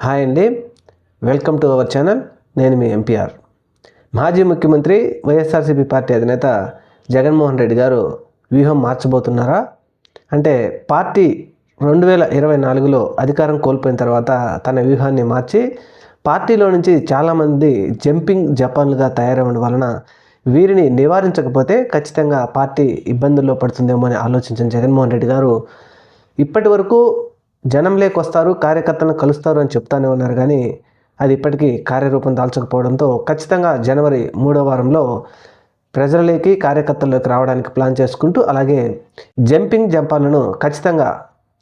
Hi అండి. Welcome to our channel నేను మీ MPR మాజీ ముఖ్యమంత్రి వైఎస్ఆర్సీపీ పార్టీ అధినేత జగన్మోహన్ రెడ్డి గారు వ్యూహం మార్చబోతున్నారా? అంటే పార్టీ రెండు వేల ఇరవై నాలుగులో అధికారం కోల్పోయిన తర్వాత తన వ్యూహాన్ని మార్చి పార్టీలో నుంచి చాలామంది జంపింగ్ జపాన్లుగా తయారవడం వలన వీరిని నివారించకపోతే ఖచ్చితంగా పార్టీ ఇబ్బందుల్లో పడుతుందేమో అని ఆలోచించిన జగన్మోహన్ రెడ్డి గారు ఇప్పటి వరకు జనం లేకొస్తారు కార్యకర్తలను కలుస్తారు అని చెప్తానే ఉన్నారు కానీ అది ఇప్పటికీ కార్యరూపం దాల్చకపోవడంతో ఖచ్చితంగా జనవరి మూడో వారంలో ప్రజలలోకి కార్యకర్తల్లోకి రావడానికి ప్లాన్ చేసుకుంటూ అలాగే జంపింగ్ జంపాలను ఖచ్చితంగా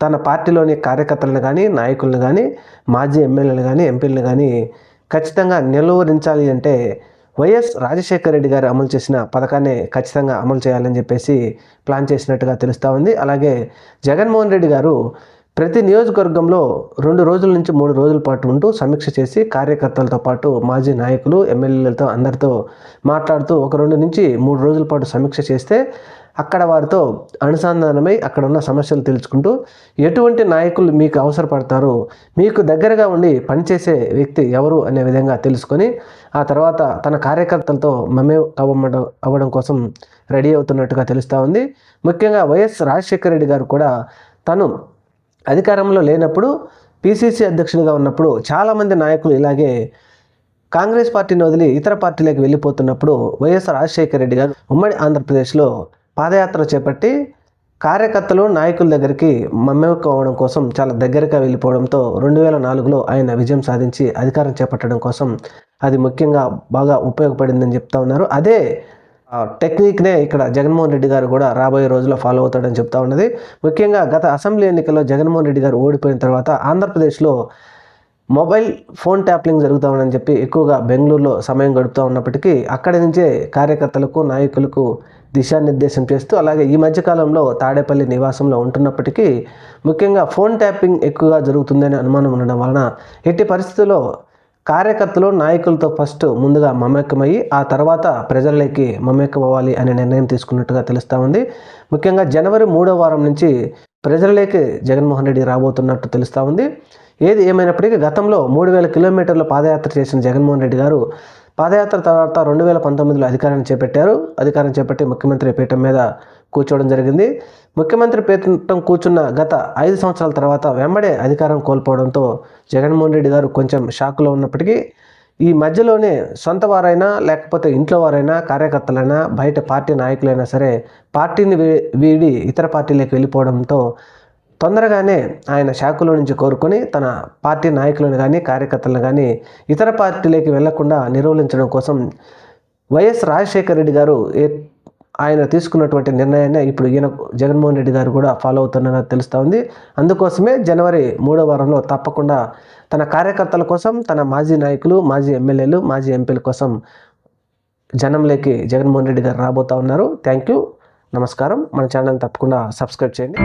తన పార్టీలోని కార్యకర్తలను కానీ నాయకులను కానీ మాజీ ఎమ్మెల్యేలు కానీ ఎంపీలను కానీ ఖచ్చితంగా నిలువరించాలి అంటే వైఎస్ రాజశేఖర రెడ్డి గారు అమలు చేసిన పథకాన్ని ఖచ్చితంగా అమలు చేయాలని చెప్పేసి ప్లాన్ చేసినట్టుగా తెలుస్తూ ఉంది. అలాగే జగన్మోహన్ రెడ్డి గారు ప్రతి నియోజకవర్గంలో రెండు రోజుల నుంచి మూడు రోజుల పాటు ఉంటూ సమీక్ష చేసి కార్యకర్తలతో పాటు మాజీ నాయకులు ఎమ్మెల్యేలతో అందరితో మాట్లాడుతూ ఒక రెండు నుంచి మూడు రోజుల పాటు సమీక్ష చేస్తే అక్కడ వారితో అనుసంధానమై అక్కడ ఉన్న సమస్యలు తెలుసుకుంటూ ఎటువంటి నాయకులు మీకు అవసరపడతారు మీకు దగ్గరగా ఉండి పనిచేసే వ్యక్తి ఎవరు అనే విధంగా తెలుసుకొని ఆ తర్వాత తన కార్యకర్తలతో మమే అవ్వడం అవ్వడం కోసం రెడీ అవుతున్నట్టుగా తెలుస్తూ ఉంది. ముఖ్యంగా వైఎస్ రాజశేఖర రెడ్డి గారు కూడా తను అధికారంలో లేనప్పుడు పిసిసి అధ్యక్షుడిగా ఉన్నప్పుడు చాలామంది నాయకులు ఇలాగే కాంగ్రెస్ పార్టీని వదిలి ఇతర పార్టీలకు వెళ్ళిపోతున్నప్పుడు వైఎస్ రాజశేఖర రెడ్డి గారు ఉమ్మడి ఆంధ్రప్రదేశ్లో పాదయాత్ర చేపట్టి కార్యకర్తలు నాయకుల దగ్గరికి మమ్మకం అవడం కోసం చాలా దగ్గరగా వెళ్ళిపోవడంతో రెండు వేల నాలుగులో ఆయన విజయం సాధించి అధికారం చేపట్టడం కోసం అది ముఖ్యంగా బాగా ఉపయోగపడిందని చెప్తా ఉన్నారు. అదే టెక్నిక్నే ఇక్కడ జగన్మోహన్ రెడ్డి గారు కూడా రాబోయే రోజుల్లో ఫాలో అవుతాడని చెప్తా ఉన్నది. ముఖ్యంగా గత అసెంబ్లీ ఎన్నికల్లో జగన్మోహన్ రెడ్డి గారు ఓడిపోయిన తర్వాత ఆంధ్రప్రదేశ్లో మొబైల్ ఫోన్ ట్యాప్లింగ్ జరుగుతూ ఉందని చెప్పి ఎక్కువగా బెంగళూరులో సమయం గడుపుతూ ఉన్నప్పటికీ అక్కడి నుంచే కార్యకర్తలకు నాయకులకు దిశానిర్దేశం చేస్తూ అలాగే ఈ మధ్యకాలంలో తాడేపల్లి నివాసంలో ఉంటున్నప్పటికీ ముఖ్యంగా ఫోన్ ట్యాపింగ్ ఎక్కువగా జరుగుతుందనే అనుమానం ఉండడం వలన ఎట్టి పరిస్థితుల్లో కార్యకర్తలు నాయకులతో ఫస్ట్ ముందుగా మమేకమయ్యి ఆ తర్వాత ప్రజల్లోకి మమేకం అవ్వాలి అనే నిర్ణయం తీసుకున్నట్టుగా తెలుస్తూ ఉంది. ముఖ్యంగా జనవరి మూడో వారం నుంచి ప్రజల్లోకి జగన్మోహన్ రెడ్డి రాబోతున్నట్టు తెలుస్తూ ఉంది. ఏది ఏమైనప్పటికీ గతంలో మూడు వేల కిలోమీటర్ల పాదయాత్ర చేసిన జగన్మోహన్ రెడ్డి గారు పాదయాత్ర తర్వాత రెండు వేల పంతొమ్మిదిలో అధికారాన్ని చేపట్టారు. అధికారం చేపట్టి ముఖ్యమంత్రి పీఠం మీద కూర్చోవడం జరిగింది. ముఖ్యమంత్రి పీఠం కూర్చున్న గత ఐదు సంవత్సరాల తర్వాత వెంబడే అధికారం కోల్పోవడంతో జగన్మోహన్ రెడ్డి గారు కొంచెం షాక్లో ఉన్నప్పటికీ ఈ మధ్యలోనే సొంత వారైనా లేకపోతే ఇంట్లో వారైనా కార్యకర్తలైనా బయట పార్టీ నాయకులైనా సరే పార్టీని వీడి ఇతర పార్టీలకు వెళ్ళిపోవడంతో తొందరగానే ఆయన శాఖలో నుంచి కోరుకొని తన పార్టీ నాయకులను కానీ కార్యకర్తలను కానీ ఇతర పార్టీలోకి వెళ్ళకుండా నిర్వహించడం కోసం వైఎస్ రాజశేఖర రెడ్డి గారు ఏ ఆయన తీసుకున్నటువంటి నిర్ణయాన్ని ఇప్పుడు ఈయన జగన్మోహన్ రెడ్డి గారు కూడా ఫాలో అవుతున్నారని తెలుస్తూ ఉంది. అందుకోసమే జనవరి మూడో వారంలో తప్పకుండా తన కార్యకర్తల కోసం తన మాజీ నాయకులు మాజీ ఎమ్మెల్యేలు మాజీ ఎంపీల కోసం జనంలోకి జగన్మోహన్ రెడ్డి గారు రాబోతా ఉన్నారు. థ్యాంక్ యూ నమస్కారం. మన ఛానల్ తప్పకుండా సబ్స్క్రైబ్ చేయండి.